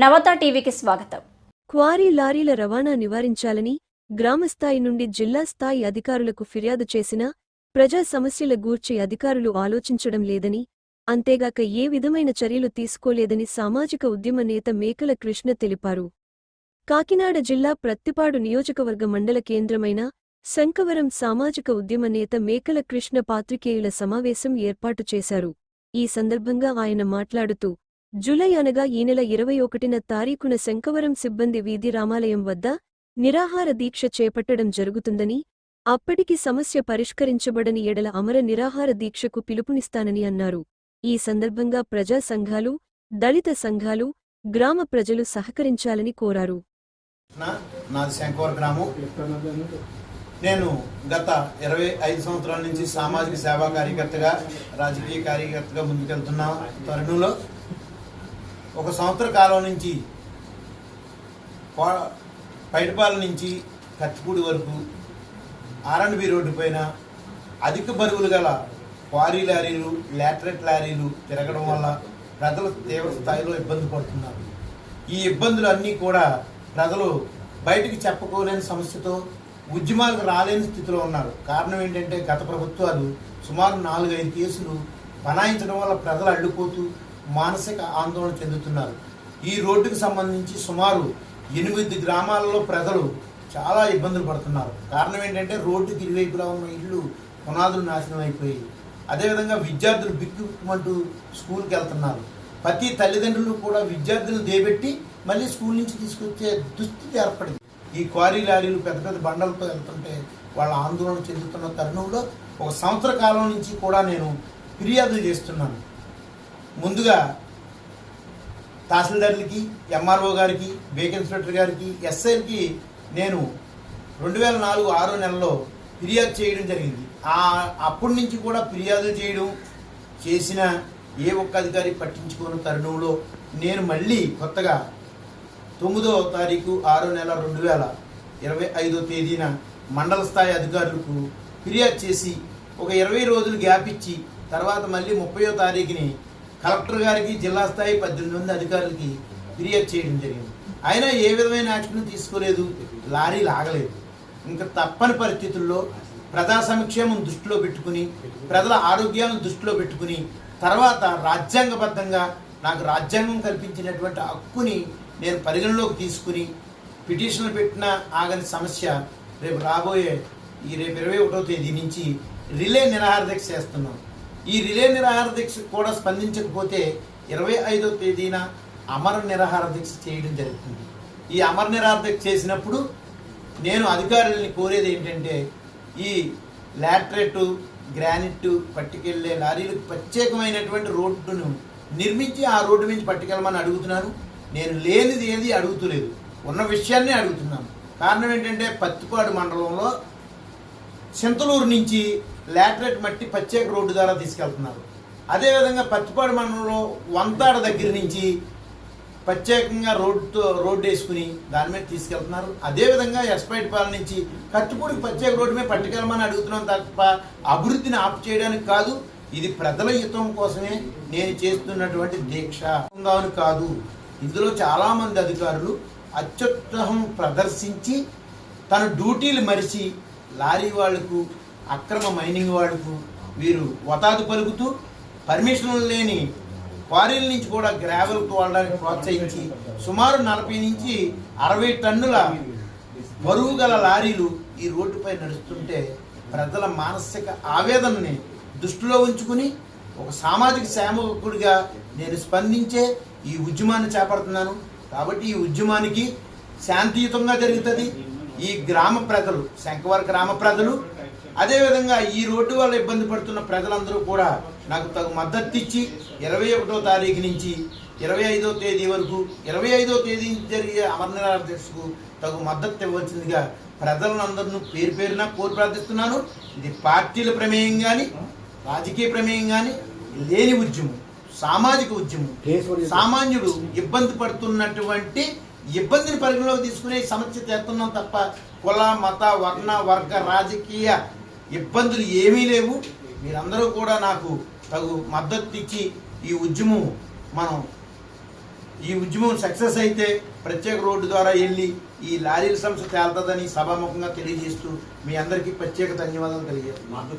నవత టీవీకి స్వాగతం. క్వారీ లారీల రవాణా నివారించాలని గ్రామస్థాయి నుండి జిల్లా స్థాయి అధికారులకు ఫిర్యాదు చేసినా ప్రజా సమస్యల గూర్చి అధికారులు ఆలోచించడం లేదని అంతేగాక ఏ విధమైన చర్యలు తీసుకోలేదని సామాజిక ఉద్యమ నేత మేకల కృష్ణ తెలిపారు. కాకినాడ జిల్లా ప్రత్తిపాడు నియోజకవర్గ మండల కేంద్రమైన శంకవరం సామాజిక ఉద్యమ నేత మేకల కృష్ణ పాత్రికేయుల సమావేశం ఏర్పాటు చేశారు. ఈ సందర్భంగా ఆయన మాట్లాడుతూ జూలై అనగా ఈ నెల ఇరవై ఒకటిన తారీఖున శంకవరం సిబ్బంది వీధి రామాలయం వద్ద నిరాహార దీక్ష చేపట్టడం జరుగుతుందని అప్పటికి సమస్య పరిష్కరించబడని ఎడల అమర నిరాహార దీక్షకు పిలుపునిస్తానని అన్నారు. ఈ సందర్భంగా ప్రజా సంఘాలు దళిత సంఘాలు గ్రామ ప్రజలు సహకరించాలని కోరారు. నేను గత ఇరవై ఐదు సంవత్సరాల నుంచి సామాజిక సేవా కార్యకర్తగా రాజకీయ కార్యకర్తగా ముందుకెళ్తున్న తరుణంలో ఒక సంవత్సర కాలం నుంచి పా- పైడిపాలెం నుంచి కత్తిపూడి వరకు ఆర్ఎండ్బి రోడ్డు పైన అధిక బరువులు గల క్వారీ లారీలు లాటరెట్ లారీలు తిరగడం వల్ల ప్రజలు తీవ్ర స్థాయిలో ఇబ్బంది పడుతున్నారు. ఈ ఇబ్బందులు అన్నీ కూడా ప్రజలు బయటికి చెప్పుకోలేని సమస్యతో ఉద్యమాలకు రాలేని స్థితిలో ఉన్నారు. కారణం ఏంటంటే గత ప్రభుత్వాలు సుమారు నాలుగైదు కేసులు బనాయించడం వల్ల ప్రజలు అడ్డుపోతూ మానసిక ఆందోళన చెందుతున్నారు. ఈ రోడ్డుకు సంబంధించి సుమారు ఎనిమిది గ్రామాలలో ప్రజలు చాలా ఇబ్బందులు పడుతున్నారు. కారణం ఏంటంటే రోడ్డుకి ఇరువైపులా ఉన్న ఇళ్ళు పునాదులు నాశనం అయిపోయి అదేవిధంగా విద్యార్థులు బిక్కుమంటూ స్కూల్కి వెళ్తున్నారు. ప్రతి తల్లిదండ్రులు కూడా విద్యార్థులను దేబెట్టి మళ్ళీ స్కూల్ నుంచి తీసుకొచ్చే దుస్థితి ఏర్పడింది. ఈ క్వారీ లారీలు పెద్ద పెద్ద బండలతో వెళ్తుంటే వాళ్ళ ఆందోళన చెందుతున్న తరుణంలో ఒక సంవత్సర కాలం నుంచి కూడా నేను ఫిర్యాదులు చేస్తున్నాను. ముందుగా తహసీల్దార్లకి ఎంఆర్ఓ గారికి బేక్ ఇన్స్పెక్టర్ గారికి ఎస్ఐలకి నేను రెండు వేల నాలుగు ఆరో నెలలో ఫిర్యాదు చేయడం జరిగింది. ఆ అప్పటి నుంచి కూడా ఫిర్యాదులు చేయడం చేసిన ఏ ఒక్క అధికారి పట్టించుకున్న తరుణంలో నేను మళ్ళీ కొత్తగా తొమ్మిదో తారీఖు ఆరో నెల రెండు వేల ఇరవై ఐదో తేదీన మండల స్థాయి అధికారులకు ఫిర్యాదు చేసి ఒక ఇరవై రోజులు గ్యాప్ ఇచ్చి తర్వాత మళ్ళీ ముప్పయో తారీఖుని కలెక్టర్ గారికి జిల్లా స్థాయి పద్దెనిమిది మంది అధికారులకి ఫిర్యాదు చేయడం జరిగింది. అయినా ఏ విధమైన యాక్షన్ తీసుకోలేదు లారీలు ఆగలేదు ఇంకా తప్పని పరిస్థితుల్లో ప్రజా సంక్షేమం దృష్టిలో పెట్టుకుని ప్రజల ఆరోగ్యాలను దృష్టిలో పెట్టుకుని తర్వాత రాజ్యాంగబద్ధంగా నాకు రాజ్యాంగం కల్పించినటువంటి హక్కుని నేను పరిగణలోకి తీసుకుని పిటిషన్లు పెట్టిన ఆగని సమస్య రేపు రాబోయే ఈ రేపు ఇరవై ఒకటో తేదీ నుంచి రిలే నిరాహార దీక్ష చేస్తున్నాం. ఈ రిలే నిరాహార దీక్ష కూడా స్పందించకపోతే ఇరవై ఐదో తేదీన అమర నిరాహార దీక్ష చేయడం జరుగుతుంది. ఈ అమర నిరాహార దీక్ష చేసినప్పుడు నేను అధికారులని కోరేది ఏంటంటే ఈ లాట్రెట్ గ్రానైట్ పట్టుకెళ్ళే లారీలకు ప్రత్యేకమైనటువంటి రోడ్డును నిర్మించి ఆ రోడ్డు నుంచి పట్టుకెళ్ళమని అడుగుతున్నాను నేను లేనిది ఏది అడుగుతలేదు. ఉన్న విషయాన్నే అడుగుతున్నాను. కారణం ఏంటంటే పత్తిపాడు మండలంలో చింతలూరు నుంచి లాటరేట్ మట్టి ప్రత్యేక రోడ్డు ద్వారా తీసుకెళ్తున్నారు. అదేవిధంగా పత్తిపాడు మండలంలో వంతాడ దగ్గర నుంచి ప్రత్యేకంగా రోడ్డుతో రోడ్డు వేసుకుని దాని మీద తీసుకెళ్తున్నారు. అదేవిధంగా ఎస్పైట్పాల నుంచి కట్టుపూడికి ప్రత్యేక రోడ్డు మీద పట్టుకెళ్ళమని అడుగుతున్నాం తప్ప అభివృద్ధిని ఆపు చేయడానికి కాదు ఇది ప్రజల హితం కోసమే నేను చేస్తున్నటువంటి దీక్ష. ఉందామని కాదు ఇందులో చాలామంది అధికారులు అత్యుత్సాహం ప్రదర్శించి తన డ్యూటీలు మరిచి లారీ వాళ్ళకు అక్రమ మైనింగ్ వాళ్ళకు వీరు వతాదు పలుకుతూ పర్మిషన్లు లేని క్వారీల నుంచి కూడా గ్రావెల్ తోడడానికి ప్రోత్సహించి సుమారు నలభై నుంచి అరవై టన్నుల బరువు గల లారీలు ఈ రోడ్డుపై నడుస్తుంటే ప్రజల మానసిక ఆవేదనని దృష్టిలో ఉంచుకుని ఒక సామాజిక సేవకుడిగా నేను స్పందించే ఈ ఉద్యమాన్ని చేపడుతున్నాను. కాబట్టి ఈ ఉద్యమానికి శాంతియుతంగా జరుగుతుంది. ఈ గ్రామ ప్రజలు శంకవర గ్రామ ప్రజలు అదేవిధంగా ఈ రోడ్డు వల్ల ఇబ్బంది పడుతున్న ప్రజలందరూ కూడా నాకు తగు మద్దతు ఇచ్చి ఇరవై ఒకటో తారీఖు నుంచి ఇరవై ఐదో తేదీ వరకు ఇరవై ఐదో తేదీ నుంచి జరిగే అమరనాథ దీక్షకు తగు మద్దతు ఇవ్వాల్సిందిగా ప్రజలందరినీ పేరు పేరున కోరి ప్రార్థిస్తున్నాను. ఇది పార్టీల ప్రమేయం కానీ రాజకీయ ప్రమేయం కానీ లేని ఉద్యమం సామాజిక ఉద్యమం. సామాన్యుడు ఇబ్బంది పడుతున్నటువంటి ఇబ్బందిని పరిగణలోకి తీసుకునే సమస్య తెస్తున్నాం తప్ప కుల మత వర్ణ వర్గ రాజకీయ ఇబ్బందులు ఏమీ లేవు. మీరందరూ కూడా నాకు తగు మద్దతు ఇచ్చి ఈ ఉద్యమం మనం ఈ ఉద్యమం సక్సెస్ అయితే ప్రత్యేక రోడ్డు ద్వారా వెళ్ళి ఈ లారీల సంస్థ తేలుతుందని సభాముఖంగా తెలియజేస్తూ మీ అందరికీ ప్రత్యేక ధన్యవాదాలు తెలియజేస్తున్నాను.